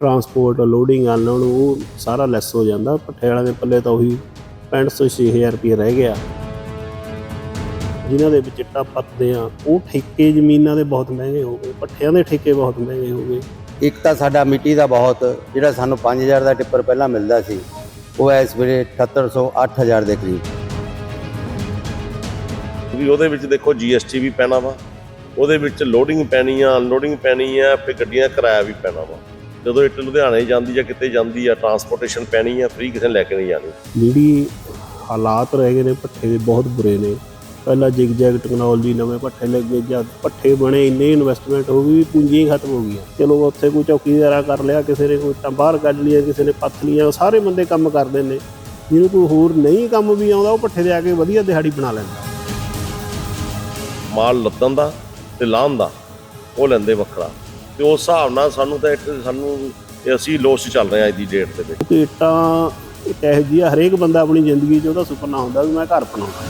Transport loading unload ਉਹ ਸਾਰਾ ਲੈਸ ਹੋ ਜਾਂਦਾ ਵਾਲਿਆਂ ਦੇ ਪੱਲੇ ਤਾਂ ਉਹੀ 6500 6000 ਰੁਪਏ ਰਹਿ ਗਿਆ। ਜਿਨ੍ਹਾਂ ਦੇ ਵਿੱਚ ਇੱਟਾਂ ਪੱਤਦੇ ਆ ਉਹ ਠੇਕੇ ਜ਼ਮੀਨਾਂ ਦੇ ਬਹੁਤ ਮਹਿੰਗੇ ਹੋ ਗਏ ਪੱਠਿਆਂ ਦੇ ਠੇਕੇ ਬਹੁਤ ਮਹਿੰਗੇ ਹੋ ਗਏ। ਇੱਕ ਤਾਂ ਸਾਡਾ ਮਿੱਟੀ ਦਾ ਬਹੁਤ ਜਿਹੜਾ ਸਾਨੂੰ 5000 ਦਾ ਟਿੱਪਰ ਪਹਿਲਾਂ ਮਿਲਦਾ ਸੀ ਉਹ ਹੈ ਇਸ ਵੇਲੇ 7800 8000 ਦੇ ਕਰੀਬ। ਵੀ ਉਹਦੇ ਵਿੱਚ ਦੇਖੋ GST ਵੀ ਪੈਣਾ ਵਾ ਉਹਦੇ ਵਿੱਚ ਲੋਡਿੰਗ ਪੈਣੀ ਆ ਅਨਲੋਡਿੰਗ ਪੈਣੀ ਆ ਫਿਰ ਗੱਡੀਆਂ ਦਾ ਕਿਰਾਇਆ ਵੀ ਪੈਣਾ ਵਾ। ਜਦੋਂ ਇੱਟ ਲੁਧਿਆਣੇ ਜਾਂਦੀ ਜਾਂ ਕਿਤੇ ਜਾਂਦੀ ਆ ਟਰਾਂਸਪੋਰਟੇਸ਼ਨ ਪੈਣੀ ਆ ਫ੍ਰੀ ਕਿਸੇ ਨੇ ਲੈ ਕੇ ਨਹੀਂ ਜਾਣੀ। ਜਿਹੜੀ ਹਾਲਾਤ ਰਹਿ ਗਏ ਨੇ ਪੱਠੇ ਦੇ ਬਹੁਤ ਬੁਰੇ ਨੇ। ਪਹਿਲਾਂ ਜਿਗ ਜੈਗ ਟੈਕਨੋਲੋਜੀ ਨਵੇਂ ਪੱਠੇ ਲੱਗੇ ਜਦ ਪੱਠੇ ਬਣੇ ਇੰਨੇ ਇਨਵੈਸਟਮੈਂਟ ਹੋ ਗਈ ਪੂੰਜੀਆਂ ਹੀ ਖਤਮ ਹੋ ਗਈਆਂ। ਚਲੋ ਉੱਥੇ ਕੋਈ ਚੌਕੀਦਾਰਾ ਕਰ ਲਿਆ ਕਿਸੇ ਨੇ ਕੋਈ ਤਾਂ ਬਾਹਰ ਕੱਢ ਲਿਆ ਕਿਸੇ ਨੇ ਪੱਥ ਲਿਆ ਸਾਰੇ ਬੰਦੇ ਕੰਮ ਕਰਦੇ ਨੇ। ਜਿਹਨੂੰ ਕੋਈ ਹੋਰ ਨਹੀਂ ਕੰਮ ਵੀ ਆਉਂਦਾ ਉਹ ਪੱਠੇ ਦੇ ਆ ਕੇ ਵਧੀਆ ਦਿਹਾੜੀ ਬਣਾ ਲੈਂਦਾ। ਮਾਲ ਲੱਦਣ ਦਾ ਤੇ ਲਾਹਣ ਦਾ ਉਹ ਲੈਂਦੇ ਵੱਖਰਾ। ਤੇ ਉਸ ਹਿਸਾਬ ਨਾਲ ਸਾਨੂੰ ਤਾਂ ਇੱਟ ਸਾਨੂੰ ਅਸੀਂ ਲੋਸ ਚੱਲ ਰਹੇ ਆ ਅੱਜ ਦੀ ਡੇਟ ਦੇ ਵਿੱਚ। ਕਿਉਂਕਿ ਇੱਕ ਇਹੋ ਜਿਹੀ ਆ ਹਰੇਕ ਬੰਦਾ ਆਪਣੀ ਜ਼ਿੰਦਗੀ 'ਚ ਉਹਦਾ ਸੁਪਨਾ ਹੁੰਦਾ ਵੀ ਮੈਂ ਘਰ ਬਣਾਉਣਾ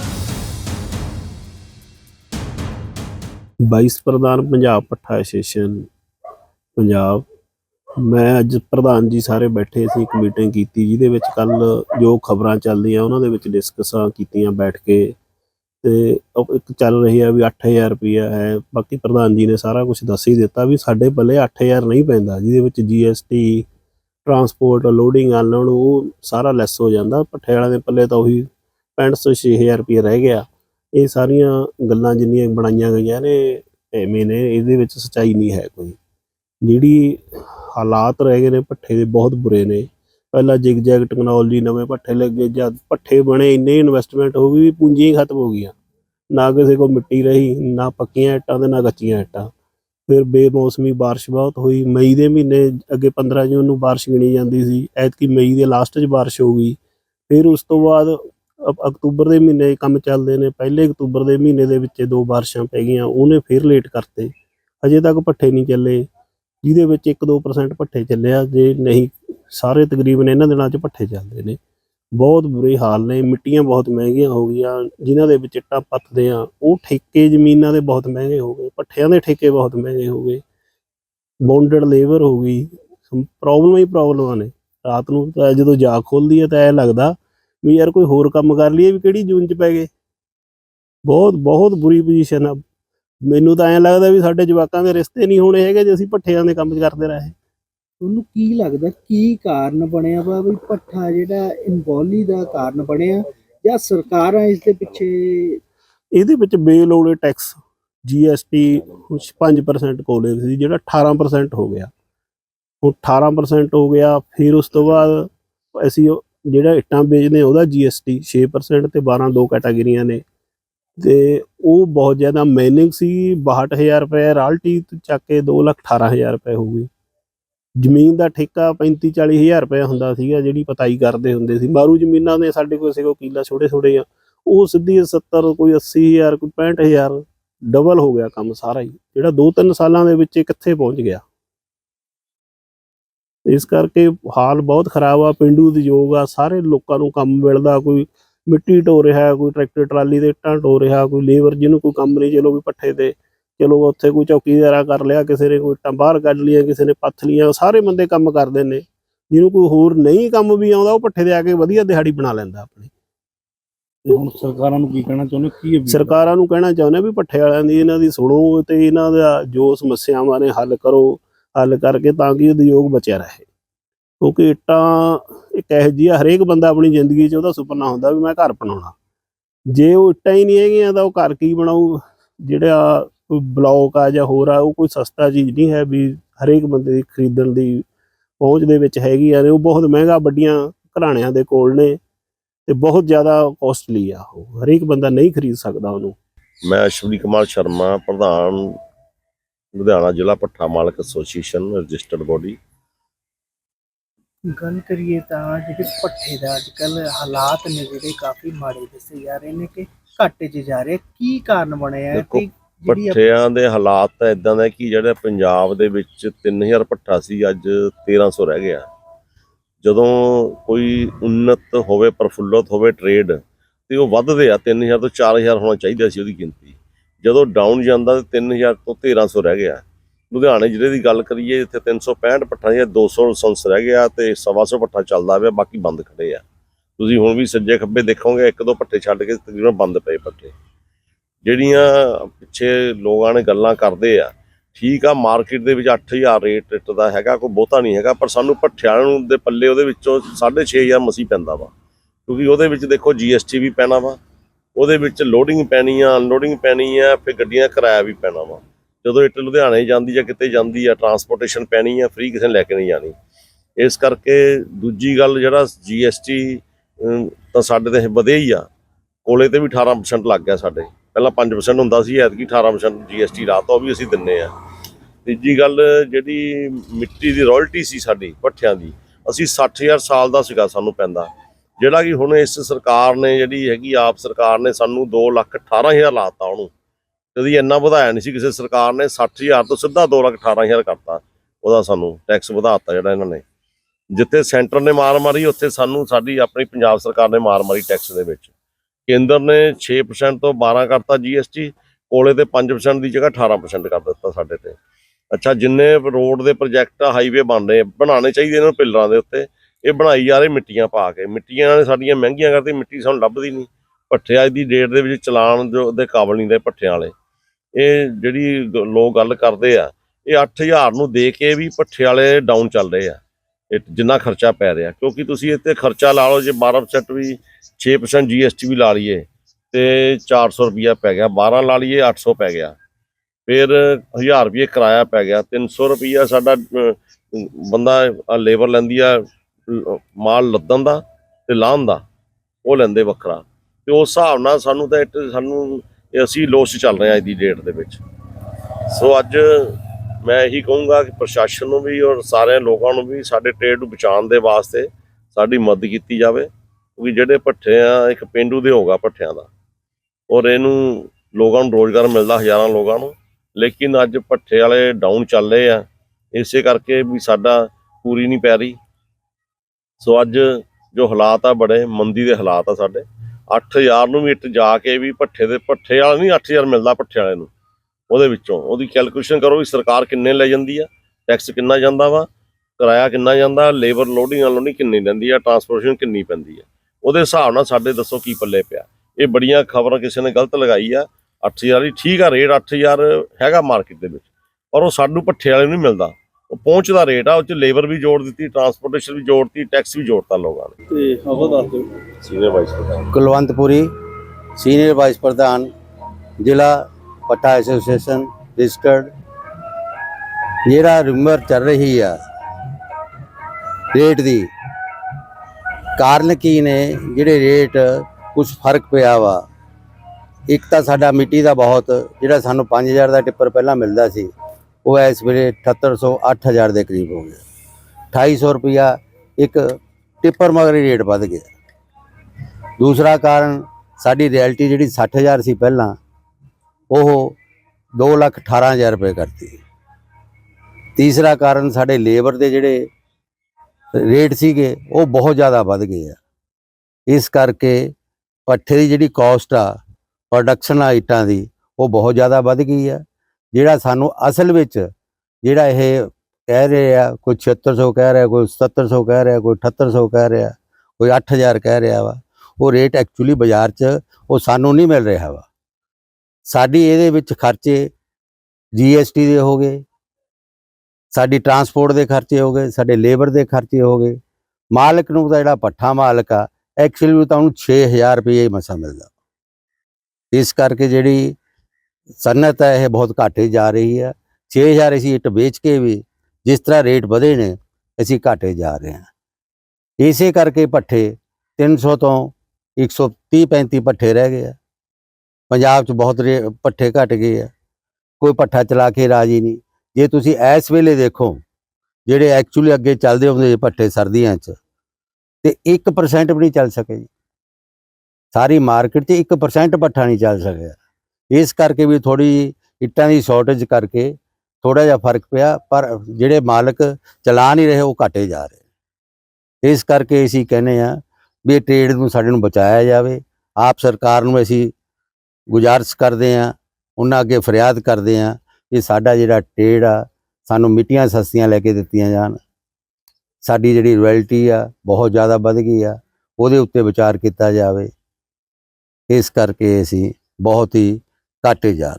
ਵਾਈਸ ਪ੍ਰਧਾਨ ਪੰਜਾਬ ਪੱਠਾ ਐਸੋਸੀਏਸ਼ਨ ਪੰਜਾਬ। ਮੈਂ ਅੱਜ ਪ੍ਰਧਾਨ ਜੀ ਸਾਰੇ ਬੈਠੇ ਸੀ, ਇੱਕ ਮੀਟਿੰਗ ਕੀਤੀ, ਜਿਹਦੇ ਵਿੱਚ ਕੱਲ ਜੋ ਖਬਰਾਂ ਚੱਲਦੀਆਂ, ਉਹਨਾਂ ਦੇ ਵਿੱਚ ਡਿਸਕਸਾਂ ਕੀਤੀਆਂ ਬੈਠ ਕੇ। ਤੇ ਉਹ ਇੱਕ ਚੱਲ ਰਹੀ ਆ ਵੀ 8000 ਰੁਪਇਆ ਹੈ, ਬਾਕੀ ਪ੍ਰਧਾਨ ਜੀ ਨੇ ਸਾਰਾ ਕੁਝ ਦੱਸ ਹੀ ਦਿੱਤਾ ਵੀ ਸਾਡੇ ਪੱਲੇ 8000 ਨਹੀਂ ਪੈਂਦਾ, ਜਿਹਦੇ ਵਿੱਚ GST ਟਰਾਂਸਪੋਰਟ ਲੋਡਿੰਗ ਅਨਲੋਡ ਉਹ ਸਾਰਾ ਲੈਸ ਹੋ ਜਾਂਦਾ ਪੱਠੇ ਵਾਲਿਆਂ ਦੇ ਪੱਲੇ ਤਾਂ ਉਹੀ 6500 6000 ਰੁਪਏ ਰਹਿ ਗਿਆ। ਇਹ ਸਾਰੀਆਂ ਗੱਲਾਂ ਜਿੰਨੀਆਂ ਬਣਾਈਆਂ ਗਈਆਂ ਨੇ, ਐਵੇਂ ਨੇ, ਇਹਦੇ ਵਿੱਚ ਸੱਚਾਈ ਨਹੀਂ ਹੈ ਕੋਈ। ਜਿਹੜੀ ਹਾਲਾਤ ਰਹਿ ਗਏ ਨੇ ਪੱਠੇ ਦੇ ਬਹੁਤ ਬੁਰੇ ਨੇ। ਪਹਿਲਾਂ ਜਿਗ ਜੈਗ ਟੈਕਨੋਲੋਜੀ ਨਵੇਂ ਪੱਠੇ ਲੱਗੇ ਜਦ ਪੱਠੇ ਬਣੇ, ਇੰਨੇ ਇਨਵੈਸਟਮੈਂਟ ਹੋ ਗਈ ਵੀ ਪੂੰਜੀਆਂ ਹੀ ਖਤਮ ਹੋ ਗਈਆਂ। ਨਾ ਕਿਸੇ ਕੋਲ ਮਿੱਟੀ ਰਹੀ, ਨਾ ਪੱਕੀਆਂ ਇੱਟਾਂ ਤੇ ਨਾ ਕੱਚੀਆਂ ਇੱਟਾਂ। ਫਿਰ ਬੇਮੌਸਮੀ ਬਾਰਿਸ਼ ਬਹੁਤ ਹੋਈ, ਮਈ ਦੇ ਮਹੀਨੇ ਅੱਗੇ 15 ਜੂਨ ਨੂੰ ਬਾਰਿਸ਼ ਗਿਣੀ ਜਾਂਦੀ ਸੀ, ਐਤਕੀ ਮਈ ਦੇ ਲਾਸਟ 'ਚ ਬਾਰਿਸ਼ ਹੋ ਗਈ। ਫਿਰ ਉਸ ਤੋਂ ਬਾਅਦ ਅਕ- ਅਕਤੂਬਰ ਦੇ ਮਹੀਨੇ ਕੰਮ ਚੱਲਦੇ ਨੇ, ਪਹਿਲੇ ਅਕਤੂਬਰ ਦੇ ਮਹੀਨੇ ਦੇ ਵਿੱਚ ਦੋ ਬਾਰਿਸ਼ਾਂ ਪੈ ਗਈਆਂ, ਉਹਨੇ ਫਿਰ ਲੇਟ ਕਰਤੇ। ਅਜੇ ਤੱਕ ਪੱਠੇ ਨਹੀਂ ਚੱਲੇ, ਜਿਹਦੇ ਵਿੱਚ 1-2% ਪੱਠੇ ਚੱਲਿਆ ਜੇ ਨਹੀਂ ਸਾਰੇ ਤਕਰੀਬਨ ਇਹਨਾਂ ਦਿਨਾਂ 'ਚ ਪੱਠੇ ਚੱਲਦੇ ਨੇ। ਬਹੁਤ ਬੁਰੇ ਹਾਲ ਨੇ, ਮਿੱਟੀਆਂ ਬਹੁਤ ਮਹਿੰਗੀਆਂ ਹੋ ਗਈਆਂ, ਜਿਨ੍ਹਾਂ ਦੇ ਵਿੱਚ ਇੱਟਾਂ ਪੱਤਦੇ ਆ, ਉਹ ਠੇਕੇ ਜ਼ਮੀਨਾਂ ਦੇ ਬਹੁਤ ਮਹਿੰਗੇ ਹੋ ਗਏ, ਪੱਠਿਆਂ ਦੇ ਠੇਕੇ ਬਹੁਤ ਮਹਿੰਗੇ ਹੋ ਗਏ। ਬੌਂਡਡ ਲੇਬਰ ਹੋ ਗਈ ਪ੍ਰੋਬਲਮ ਹੀ ਪ੍ਰੋਬਲਮਾਂ ਨੇ। ਰਾਤ ਨੂੰ ਤਾਂ ਜਦੋਂ ਜਾਗ ਖੁੱਲਦੀ ਹੈ ਤਾਂ ਐ ਲੱਗਦਾ ਵੀ ਯਾਰ ਕੋਈ ਹੋਰ ਕੰਮ ਕਰ ਲਈਏ ਵੀ ਕਿਹੜੀ ਜੂਨ 'ਚ ਪੈ ਗਏ। ਬਹੁਤ ਬਹੁਤ ਬੁਰੀ ਪੋਜੀਸ਼ਨ ਆ। ਮੈਨੂੰ ਤਾਂ ਐ ਲੱਗਦਾ ਵੀ ਸਾਡੇ ਜਵਾਕਾਂ ਦੇ ਰਿਸ਼ਤੇ ਨਹੀਂ ਹੋਣੇ ਹੈਗੇ ਜੇ ਅਸੀਂ ਪੱਠਿਆਂ ਦੇ ਕੰਮ ਕਰਦੇ ਰਹੇ। ਤੁਹਾਨੂੰ ਕੀ ਲੱਗਦਾ ਕੀ ਕਾਰਨ ਬਣਿਆ ਵਾ ਵੀ ਪੱਠਾ ਜਿਹੜਾ ਇਨਵੋਲੀ ਦਾ ਕਾਰਨ ਬਣਿਆ ਜਾਂ ਸਰਕਾਰਾਂ ਇਸ ਦੇ ਪਿੱਛੇ ਇਹਦੇ ਵਿੱਚ ਬੇਲੋੜੇ ਟੈਕਸ GST ਕੁਛ 5% ਕੋਲੇ ਸੀ, ਜਿਹੜਾ 18% ਹੋ ਗਿਆ। ਹੁਣ 18% ਹੋ ਗਿਆ, ਫਿਰ ਉਸ ਤੋਂ ਬਾਅਦ ਅਸੀਂ ਜਿਹੜਾ ਇੱਟਾਂ ਵੇਚਦੇ ਆ, ਉਹਦਾ GST 6% ਤੇ 12 ਦੋ ਕੈਟਾਗਰੀਆਂ ਨੇ। ਤੇ ਉਹ ਬਹੁਤ ਜ਼ਿਆਦਾ ਮਾਈਨਿੰਗ ਸੀ 62000 ਰੁਪਏ ਰਾਲਟੀ ਚੱਕ ਕੇ 218000 ਰੁਪਏ ਹੋ ਗਈ। ਜ਼ਮੀਨ ਦਾ ਠੇਕਾ 35 40000 ਰੁਪਏ ਹੁੰਦਾ ਸੀਗਾ, ਜਿਹੜੀ ਪਤਾਈ ਕਰਦੇ ਹੁੰਦੇ ਸੀ। ਮਾਰੂ ਜ਼ਮੀਨਾਂ ਨੇ ਸਾਡੇ ਕੋਲ ਸੇ ਕਿੱਲਾ ਛੋਟੇ ਛੋਟੇ ਆ। ਉਹ ਸਿੱਧੀ 70 ਕੋਈ 80000 ਕੋਈ 65000 ਡਬਲ ਹੋ ਗਿਆ ਕੰਮ ਸਾਰਾ ਹੀ। ਜਿਹੜਾ 2-3 ਸਾਲਾਂ ਦੇ ਵਿੱਚ ਇਹ ਕਿੱਥੇ ਪਹੁੰਚ ਗਿਆ। ਇਸ ਕਰਕੇ ਹਾਲ ਬਹੁਤ ਖਰਾਬ ਆ। ਪਿੰਡੂ ਉਦਯੋਗ ਆ, ਸਾਰੇ ਲੋਕਾਂ ਨੂੰ ਕੰਮ ਮਿਲਦਾ। ਕੋਈ ਮਿੱਟੀ ਢੋ ਰਿਹਾ, ਕੋਈ ਟਰੈਕਟਰ, ਟਰਾਲੀ ਦੇ ਇੱਟਾਂ ਢੋ ਰਿਹਾ, ਕੋਈ ਲੇਬਰ ਜਿਹਨੂੰ ਕੋਈ ਕੰਮ ਨਹੀਂ ਚਲੋ ਵੀ ਪੱਠੇ ਤੇ ਚਲੋ ਉੱਥੇ ਕੋਈ ਚੌਕੀਦਾਰਾ ਕਰ ਲਿਆ ਕਿਸੇ ਨੇ ਕੋਈ ਇੱਟਾਂ ਬਾਹਰ ਕੱਢ ਲਈਆਂ ਕਿਸੇ ਨੇ ਪੱਥ ਲਈਆਂ ਸਾਰੇ ਬੰਦੇ ਕੰਮ ਕਰਦੇ ਨੇ। ਜਿਹਨੂੰ ਕੋਈ ਹੋਰ ਨਹੀਂ ਕੰਮ ਵੀ ਆਉਂਦਾ ਉਹ ਪੱਠੇ ਤੇ ਆ ਕੇ ਵਧੀਆ ਦਿਹਾੜੀ ਬਣਾ ਲੈਂਦਾ ਆਪਣੀ। ਤੇ ਹੁਣ ਸਰਕਾਰਾਂ ਨੂੰ ਕੀ ਕਹਿਣਾ ਚਾਹੁੰਦੇ? ਕੀ ਸਰਕਾਰਾਂ ਨੂੰ ਕਹਿਣਾ ਚਾਹੁੰਦੇ ਵੀ ਪੱਠੇ ਵਾਲਿਆਂ ਦੀ ਇਹਨਾਂ ਦੀ ਸੁਣੋ ਤੇ ਇਹਨਾਂ ਦਾ ਜੋ ਸਮੱਸਿਆਵਾਂ ਨੇ ਹੱਲ ਕਰੋ ਹੱਲ ਕਰਕੇ ਤਾਂ ਕਿ ਉਦਯੋਗ ਬਚਿਆ ਰਹੇ। ਕਿਉਂਕਿ ਇੱਟਾਂ ਇੱਕ ਇਹੋ ਜਿਹੀ ਹਰੇਕ ਬੰਦਾ ਆਪਣੀ ਜ਼ਿੰਦਗੀ 'ਚ ਉਹਦਾ ਸੁਪਨਾ ਹੁੰਦਾ ਵੀ ਮੈਂ ਘਰ ਬਣਾਉਣਾ। ਜੇ ਉਹ ਇੱਟਾਂ ਹੀ ਨਹੀਂ ਹੈਗੀਆਂ ਤਾਂ ਉਹ ਘਰ ਕੀ ਬਣਾਊ? ਜਿਹੜਾ ਕੋਈ ਬਲੌਕ ਆ ਜਾਂ ਹੋਰ ਆ ਉਹ ਕੋਈ ਸਸਤਾ ਚੀਜ਼ ਨਹੀਂ ਹੈ ਵੀ ਹਰੇਕ ਬੰਦੇ ਦੀ ਖਰੀਦਣ ਦੀ ਪਹੁੰਚ ਦੇ ਵਿੱਚ ਹੈਗੀ ਆ ਉਹ ਬਹੁਤ ਮਹਿੰਗਾ ਵੱਡੀਆਂ ਘਰਾਣਿਆਂ ਦੇ ਕੋਲ ਨੇ ਤੇ ਬਹੁਤ ਜ਼ਿਆਦਾ ਕੋਸਟਲੀ ਆ ਉਹ। ਹਰੇਕ ਬੰਦਾ ਨਹੀਂ ਖਰੀਦ ਸਕਦਾ ਉਹਨੂੰ। ਮੈਂ ਅਸ਼ਵਨੀ ਕੁਮਾਰ ਸ਼ਰਮਾ ਪ੍ਰਧਾਨ ਲੁਧਿਆਣਾ ਜ਼ਿਲ੍ਹਾ ਪੱਠਾ ਮਾਲਕ ਐਸੋਸੀਏਸ਼ਨ ਰਜਿਸਟਰਡ ਬੋਡੀ। ਗੱਲ ਕਰੀਏ ਤਾਂ ਜਿਹੜੇ ਪੱਠੇ ਦਾ ਅੱਜ ਕੱਲ ਹਾਲਾਤ ਨੇ ਜਿਹੜੇ ਕਾਫੀ ਮਾੜੇ ਦੱਸੇ ਜਾ ਰਹੇ ਨੇ ਕਿ ਘਾਟੇ 'ਚ ਜਾ ਰਹੇ ਕੀ ਕਾਰਨ ਬਣਿਆ ਹੈ ਦੇਖੋ, ਤੇ ਪੱਠਿਆਂ ਦੇ ਹਾਲਾਤ ਤਾਂ ਇਦਾਂ ਦਾ ਕਿ ਜਿਹੜਾ ਪੰਜਾਬ ਦੇ ਵਿੱਚ 3000 ਪੱਠਾ ਸੀ, ਅੱਜ 1300 ਰਹਿ ਗਿਆ। ਜਦੋਂ ਕੋਈ ਉન્નਤ ਹੋਵੇ, ਪ੍ਰਫੁੱਲਤ ਹੋਵੇ ਟ੍ਰੇਡ ਤੇ ਉਹ ਵੱਧਦੇ ਆ। 3000 ਤੋਂ 4000 ਹੋਣਾ ਚਾਹੀਦਾ ਸੀ ਉਹਦੀ ਗਿਣਤੀ। ਜਦੋਂ ਡਾਊਨ ਜਾਂਦਾ ਤੇ 3000 ਤੋਂ 1300 ਰਹਿ ਗਿਆ। ਲੁਧਿਆਣੇ ਜ਼ਿਲ੍ਹੇ ਦੀ ਗੱਲ ਕਰੀਏ, ਇੱਥੇ 365 ਪੱਠਾ ਜਾਂ 200 ਲਾਇਸੈਂਸ ਰਹਿ ਗਿਆ ਤੇ 125 ਪੱਠਾ ਚੱਲਦਾ ਪਿਆ, ਬਾਕੀ ਬੰਦ ਖੜੇ ਆ। ਤੁਸੀਂ ਹੁਣ ਵੀ ਸੱਜੇ ਖੱਬੇ ਦੇਖੋਗੇ, ਇੱਕ ਦੋ ਪੱਠੇ ਛੱਡ ਕੇ ਤਕਰੀਬਨ ਬੰਦ ਪਏ ਪੱਠੇ। ਜਿਹੜੀਆਂ ਪਿੱਛੇ ਲੋਕਾਂ ਨੇ ਗੱਲਾਂ ਕਰਦੇ ਆ ਠੀਕ ਆ ਮਾਰਕੀਟ ਦੇ ਵਿੱਚ 8000 ਰੇਟ ਇੱਟ ਦਾ ਹੈਗਾ ਕੋਈ ਬਹੁਤਾ ਨਹੀਂ ਹੈਗਾ ਪਰ ਸਾਨੂੰ ਭੱਠਿਆਂ ਨੂੰ ਦੇ ਪੱਲੇ ਉਹਦੇ ਵਿੱਚੋਂ 6500 ਮਸੀ ਪੈਂਦਾ ਵਾ। ਕਿਉਂਕਿ ਉਹਦੇ ਵਿੱਚ ਦੇਖੋ GST ਵੀ ਪੈਣਾ ਵਾ ਉਹਦੇ ਵਿੱਚ ਲੋਡਿੰਗ ਪੈਣੀ ਆ ਅਨਲੋਡਿੰਗ ਪੈਣੀ ਆ ਫਿਰ ਗੱਡੀਆਂ ਦਾ ਕਿਰਾਇਆ ਵੀ ਪੈਣਾ ਵਾ। ਜਦੋਂ ਇੱਟ ਲੁਧਿਆਣੇ ਜਾਂਦੀ ਜਾਂ ਕਿਤੇ ਜਾਂਦੀ ਆ ਟਰਾਂਸਪੋਰਟੇਸ਼ਨ ਪੈਣੀ ਆ ਫ੍ਰੀ ਕਿਸੇ ਨੇ ਲੈ ਕੇ ਨਹੀਂ ਜਾਣੀ। ਇਸ ਕਰਕੇ ਦੂਜੀ ਗੱਲ ਜਿਹੜਾ GST ਅਮ, ਤਾਂ ਸਾਡੇ ਤੇ ਵਧੇ ਹੀ ਆ ਕੋਲੇ ਤੇ ਵੀ 18% ਲੱਗ ਗਿਆ ਸਾਡੇ। ਪਹਿਲਾਂ 5% ਹੁੰਦਾ ਸੀ, ਐਤਕੀ 18% GST ਲਾਤਾ ਉਹ ਵੀ ਅਸੀਂ ਦਿੰਨੇ ਆ। ਤੀਜੀ ਗੱਲ, ਜਿਹੜੀ ਮਿੱਟੀ ਦੀ ਰਾਇਲਟੀ ਸੀ ਸਾਡੀ ਭੱਠਿਆਂ ਦੀ, ਅਸੀਂ 60000 ਸਾਲ ਦਾ ਸੀਗਾ ਸਾਨੂੰ ਪੈਂਦਾ। ਜਿਹੜਾ ਕਿ ਹੁਣ ਇਸ ਸਰਕਾਰ ਨੇ, ਜਿਹੜੀ ਹੈਗੀ ਆਪ ਸਰਕਾਰ ਨੇ ਸਾਨੂੰ 2 ਲੱਖ 18000 ਲਾਤਾ ਉਹਨੂੰ। ਕਦੀ ਇੰਨਾ ਵਧਾਇਆ ਨਹੀਂ ਸੀ, ਕਿਸੇ ਸਰਕਾਰ ਨੇ 60000 ਤੋਂ ਸਿੱਧਾ 2 ਲੱਖ 18000 ਕਰਤਾ, ਉਹਦਾ ਸਾਨੂੰ ਟੈਕਸ ਵਧਾਤਾ ਜਿਹੜਾ ਇਹਨਾਂ ਨੇ। ਜਿੱਥੇ ਸੈਂਟਰ ਨੇ ਮਾਰ ਮਾਰੀ, ਉੱਥੇ ਸਾਨੂੰ ਸਾਡੀ ਆਪਣੀ ਪੰਜਾਬ ਸਰਕਾਰ ਨੇ ਮਾਰ ਮਾਰੀ ਟੈਕਸ ਦੇ ਵਿੱਚ। ਕੇਂਦਰ ਨੇ 6% ਤੋਂ 12 ਕਰਤਾ GST ਕੋਲੇ ਤੇ 5% ਦੀ ਜਗ੍ਹਾ 18% ਕਰ ਦਿੱਤਾ ਸਾਡੇ ਤੇ। ਅੱਛਾ, ਜਿੰਨੇ ਰੋਡ ਦੇ ਪ੍ਰੋਜੈਕਟ ਹਾਈਵੇ ਬਣ ਰਹੇ, ਬਣਾਉਣੇ ਚਾਹੀਦੇ ਇਹਨਾਂ ਨੂੰ ਪਿੱਲਰਾਂ ਦੇ ਉੱਤੇ, ਇਹ ਬਣਾਈ ਜਾ ਰਹੇ ਮਿੱਟੀਆਂ ਪਾ ਕੇ। ਮਿੱਟੀਆਂ ਨੇ ਸਾਡੀਆਂ ਮਹਿੰਗੀਆਂ ਕਰਤੀ ਮਿੱਟੀ ਸਾਨੂੰ ਲੱਭਦੀ ਨਹੀਂ। ਭੱਠੇ ਅੱਜ ਦੀ ਡੇਟ ਦੇ ਵਿੱਚ ਚਲਾਣ ਜੋ ਦੇ ਕਾਬਲ ਨਹੀਂ ਰਹੇ ਭੱਠਿਆਂ ਵਾਲੇ। ਇਹ ਜਿਹੜੀ ਗ- ਲੋਕ ਗੱਲ ਕਰਦੇ ਆ, ਇਹ 8000 ਨੂੰ ਦੇ ਕੇ ਵੀ ਭੱਠੇ ਵਾਲੇ ਡਾਊਨ ਚੱਲ ਰਹੇ ਆ। ਇਹ ਜਿੰਨਾ ਖਰਚਾ ਪੈ ਰਿਹਾ, ਕਿਉਂਕਿ ਤੁਸੀਂ ਇੱਥੇ ਖਰਚਾ ਲਾ ਲਓ, ਜੇ 12% ਵੀ 6% GST ਵੀ ਲਾ ਲਈਏ, ਤੇ 400 ਰੁਪਿਆ ਪੈ ਗਿਆ 12 ਲਾ ਲਈਏ 800 ਪੈ ਗਿਆ। ਫਿਰ 1000 ਰੁਪਏ ਕਿਰਾਇਆ ਪੈ ਗਿਆ 300 ਰੁਪਿਆ ਸਾਡਾ ਬੰਦਾ ਲੇਬਰ ਲੈਂਦੀ ਆ ਮਾਲ ਲੱਦਣ ਦਾ ਤੇ ਲਾਹਣ ਦਾ, ਉਹ ਲੈਂਦੇ ਵੱਖਰਾ। ਤੇ ਉਸ ਹਿਸਾਬ ਨਾਲ ਸਾਨੂੰ ਤਾਂ ਇੱਟ- ਸਾਨੂੰ, ਅਸੀਂ ਲੋਸ ਚੱਲ ਰਹੇ ਹਾਂ ਅੱਜ ਦੀ ਡੇਟ ਦੇ ਵਿੱਚ। ਸੋ ਅੱਜ ਮੈਂ ਇਹੀ ਕਹੂੰਗਾ ਕਿ ਪ੍ਰਸ਼ਾਸਨ ਨੂੰ ਵੀ ਔਰ ਸਾਰੇ ਲੋਕਾਂ ਨੂੰ ਵੀ ਸਾਡੇ ਟ੍ਰੇਡ ਨੂੰ ਬਚਾਉਣ ਦੇ ਵਾਸਤੇ ਸਾਡੀ ਮਦਦ ਕੀਤੀ ਜਾਵੇ, ਕਿਉਂਕਿ ਜਿਹੜੇ ਭੱਠੇ ਆ, ਇੱਕ ਪਿੰਡੂ ਦੇ ਹੋਗਾ ਭੱਠਿਆਂ ਦਾ। ਔਰ ਇਹਨੂੰ ਲੋਕਾਂ ਨੂੰ ਰੋਜ਼ਗਾਰ ਮਿਲਦਾ, ਹਜ਼ਾਰਾਂ ਲੋਕਾਂ ਨੂੰ। ਲੇਕਿਨ ਅੱਜ ਭੱਠੇ ਵਾਲੇ ਡਾਊਨ ਚੱਲ ਰਹੇ ਆ। ਇਸੇ ਕਰਕੇ ਵੀ ਸਾਡਾ ਪੂਰੀ ਨਹੀਂ ਪੈ ਰਹੀ। ਸੋ ਅੱਜ ਜੋ ਹਾਲਾਤ ਆ ਬੜੇ ਮੰਦੀ ਦੇ ਹਾਲਾਤ ਆ ਸਾਡੇ। 8000 ਨੂੰ ਵੀ ਇੱਟ ਜਾ ਕੇ ਵੀ ਭੱਠੇ ਦੇ, ਭੱਠੇ ਵਾਲਾ ਨਹੀਂ 8000 ਮਿਲਦਾ ਭੱਠੇ ਵਾਲੇ ਨੂੰ। ਉਹਦੇ ਵਿੱਚੋਂ ਉਹਦੀ ਕੈਲਕੂਲੇਸ਼ਨ ਕਰੋ ਵੀ ਸਰਕਾਰ ਕਿੰਨੇ ਲੈ ਜਾਂਦੀ ਆ ਟੈਕਸ ਕਿੰਨਾ ਜਾਂਦਾ ਵਾ ਕਿਰਾਇਆ ਕਿੰਨਾ ਜਾਂਦਾ ਲੇਬਰ ਲੋਡਿੰਗ ਅਨਲੋਡਿੰਗ ਕਿੰਨੀ ਲੈਂਦੀ ਆ ਟਰਾਂਸਪੋਰਟੇਸ਼ਨ ਕਿੰਨੀ ਪੈਂਦੀ ਆ। ਉਹਦੇ ਹਿਸਾਬ ਨਾਲ ਸਾਡੇ ਦੱਸੋ ਕੀ ਪੱਲੇ ਪਿਆ। ਇਹ ਬੜੀਆਂ ਖਬਰਾਂ ਕਿਸੇ ਨੇ ਗਲਤ ਲਗਾਈ ਆ 8000 ਹੀ ਠੀਕ ਆ ਰੇਟ 8000 ਹੈਗਾ ਮਾਰਕੀਟ ਦੇ ਵਿੱਚ ਪਰ ਉਹ ਸਾਨੂੰ ਭੱਠੇ ਵਾਲੇ ਨੂੰ ਨਹੀਂ ਮਿਲਦਾ। ਉਹ ਪਹੁੰਚਦਾ ਰੇਟ ਆ ਉਹ ਚ ਲੇਬਰ ਵੀ ਜੋੜ ਦਿੱਤੀ ਟਰਾਂਸਪੋਰਟੇਸ਼ਨ ਵੀ ਜੋੜਤੀ ਟੈਕਸ ਵੀ ਜੋੜਤਾ ਲੋਕਾਂ ਨੇ। ਤੇ ਹਵਾ ਦੱਸ ਦਿਓ। ਸੀਨੀਅਰ ਵਾਈਸ ਪ੍ਰਧਾਨ ਕੁਲਵੰਤਪੁਰੀ ਸੀਨੀਅਰ ਵਾਈਸ ਪ੍ਰਧਾਨ ਜ਼ਿਲ੍ਹਾ ਪੱਟਾ ਐਸੋਸੀਏਸ਼ਨ ਰਜਿਸਟਰਡ ਜਿਹੜਾ ਰੂਮਰ ਚੱਲ ਰਹੀ ਆ ਰੇਟ ਦੀ, ਕਾਰਨ ਕੀ ਨੇ, ਜਿਹੜੇ ਰੇਟ ਕੁਝ ਫ਼ਰਕ ਪਿਆ ਵਾ। ਇੱਕ ਤਾਂ ਸਾਡਾ ਮਿੱਟੀ ਦਾ ਬਹੁਤ, ਜਿਹੜਾ ਸਾਨੂੰ 5000 ਦਾ ਟਿੱਪਰ ਪਹਿਲਾਂ ਮਿਲਦਾ ਸੀ, ਉਹ ਇਸ ਵੇਲੇ 7800 8000 ਦੇ ਕਰੀਬ ਹੋ ਗਿਆ। 2800 ਰੁਪਿਆ ਇੱਕ ਟਿੱਪਰ ਮਗਰ ਹੀ ਰੇਟ ਵੱਧ ਗਿਆ। ਦੂਸਰਾ ਕਾਰਨ, ਸਾਡੀ ਰਿਐਲਿਟੀ ਜਿਹੜੀ 60000 ਸੀ ਪਹਿਲਾਂ ਉਹ 218000 ਰੁਪਏ ਕਰਤੀ ਤੀਸਰਾ ਕਾਰਨ ਸਾਡੇ ਲੇਬਰ ਦੇ ਜਿਹੜੇ ਰੇਟ ਸੀਗੇ, ਉਹ ਬਹੁਤ ਜ਼ਿਆਦਾ ਵੱਧ ਗਏ ਆ। ਇਸ ਕਰਕੇ ਪੱਠੇ ਦੀ ਜਿਹੜੀ ਕਾਸਟ ਆ ਪ੍ਰੋਡਕਸ਼ਨ ਆਈਟਾਂ ਦੀ, ਉਹ ਬਹੁਤ ਜ਼ਿਆਦਾ ਵੱਧ ਗਈ ਆ। ਜਿਹੜਾ ਸਾਨੂੰ ਅਸਲ ਵਿੱਚ ਜਿਹੜਾ ਇਹ ਕਹਿ ਰਹੇ ਆ, ਕੋਈ 7600 ਕਹਿ ਰਿਹਾ, ਕੋਈ 7700 ਕਹਿ ਰਿਹਾ, ਕੋਈ 7800 ਕਹਿ ਰਿਹਾ, ਕੋਈ 8000 ਕਹਿ ਰਿਹਾ ਵਾ, ਉਹ ਰੇਟ ਐਕਚੁਅਲੀ ਬਾਜ਼ਾਰ 'ਚ ਉਹ ਸਾਨੂੰ ਨਹੀਂ ਮਿਲ ਰਿਹਾ ਵਾ। ਸਾਡੀ ਇਹਦੇ ਵਿੱਚ ਖਰਚੇ ਜੀਐਸਟੀ ਦੇ ਹੋ ਗਏ, ਸਾਡੀ ਟਰਾਂਸਪੋਰਟ ਦੇ ਖਰਚੇ ਹੋ ਗਏ, ਸਾਡੇ ਲੇਬਰ ਦੇ ਖਰਚੇ ਹੋ ਗਏ। ਮਾਲਕ ਨੂੰ ਤਾਂ ਜਿਹੜਾ ਪੱਠਾ ਮਾਲਕ ਆ ਐਕਚੁਅਲੀ ਤਾਂ ਉਹਨੂੰ 6000 ਰੁਪਏ ਹੀ ਮਸਾ ਮਿਲਦਾ। ਇਸ ਕਰਕੇ ਜਿਹੜੀ ਸਨਅਤ ਹੈ, ਇਹ ਬਹੁਤ ਘਾਟੇ ਜਾ ਰਹੀ ਹੈ। 6000 ਅਸੀਂ ਇੱਟ ਵੇਚ ਕੇ ਵੀ ਜਿਸ ਤਰ੍ਹਾਂ ਰੇਟ ਵਧੇ ਨੇ, ਅਸੀਂ ਘਾਟੇ ਜਾ ਰਹੇ ਹਾਂ। ਇਸੇ ਕਰਕੇ ਪੱਠੇ 300 ਤੋਂ 130 35 ਪੱਠੇ ਰਹਿ ਗਏ ਆ। ਪੰਜਾਬ 'ਚ ਬਹੁਤ ਰੇ- ਪੱਠੇ ਘਟ ਗਏ ਆ। ਕੋਈ ਪੱਠਾ ਚਲਾ ਕੇ ਰਾਜੀ ਨਹੀਂ। ਜੇ ਤੁਸੀਂ ਇਸ ਵੇਲੇ ਦੇਖੋ, ਜਿਹੜੇ ਐਕਚੁਅਲੀ ਅੱਗੇ ਚੱਲਦੇ ਹੁੰਦੇ ਸੀ ਪੱਠੇ ਸਰਦੀਆਂ 'ਚ, ਤੇ 1% ਵੀ ਨਹੀਂ ਚੱਲ ਸਕੇ ਜੀ। ਸਾਰੀ ਮਾਰਕੀਟ 'ਚ 1% ਪੱਠਾ ਨਹੀਂ ਚੱਲ ਸਕਿਆ। ਇਸ ਕਰਕੇ ਵੀ ਥੋੜੀ ਇੱਟਾਂ ਦੀ ਸ਼ਾਰਟੇਜ ਕਰਕੇ ਥੋੜਾ ਜਿਹਾ ਫ਼ਰਕ ਪਿਆ, ਪਰ ਜਿਹੜੇ ਮਾਲਕ ਚਲਾ ਨਹੀਂ ਰਹੇ, ਉਹ ਘਟੇ ਜਾ ਰਹੇ। ਇਸ ਕਰਕੇ ਅਸੀਂ ਕਹਿੰਦੇ ਆ ਵੀ ਇਹ ਟ੍ਰੇਡ ਨੂੰ ਸਾਡੇ ਨੂੰ ਬਚਾਇਆ ਜਾਵੇ। ਆਪ ਸਰਕਾਰ ਨੂੰ ਅਸੀਂ ਗੁਜ਼ਾਰਿਸ਼ ਕਰਦੇ ਆ ਉਹਨਾਂ ਅੱਗੇ ਫਰਿਆਦ ਕਰਦੇ ਆ ਕਿ ਸਾਡਾ ਜਿਹੜਾ ਟ੍ਰੇਡ ਆ, ਸਾਨੂੰ ਮਿੱਟੀਆਂ ਸਸਤੀਆਂ ਲੈ ਕੇ ਦਿੱਤੀਆਂ ਜਾਣ। ਸਾਡੀ ਜਿਹੜੀ ਰਾਇਲਟੀ ਆ, ਬਹੁਤ ਜ਼ਿਆਦਾ ਵੱਧ ਗਈ ਆ, ਉਹਦੇ ਉੱਤੇ ਵਿਚਾਰ ਕੀਤਾ ਜਾਵੇ। ਇਸ ਕਰਕੇ ਅਸੀਂ ਬਹੁਤ ਹੀ ਘੱਟ ਜਾ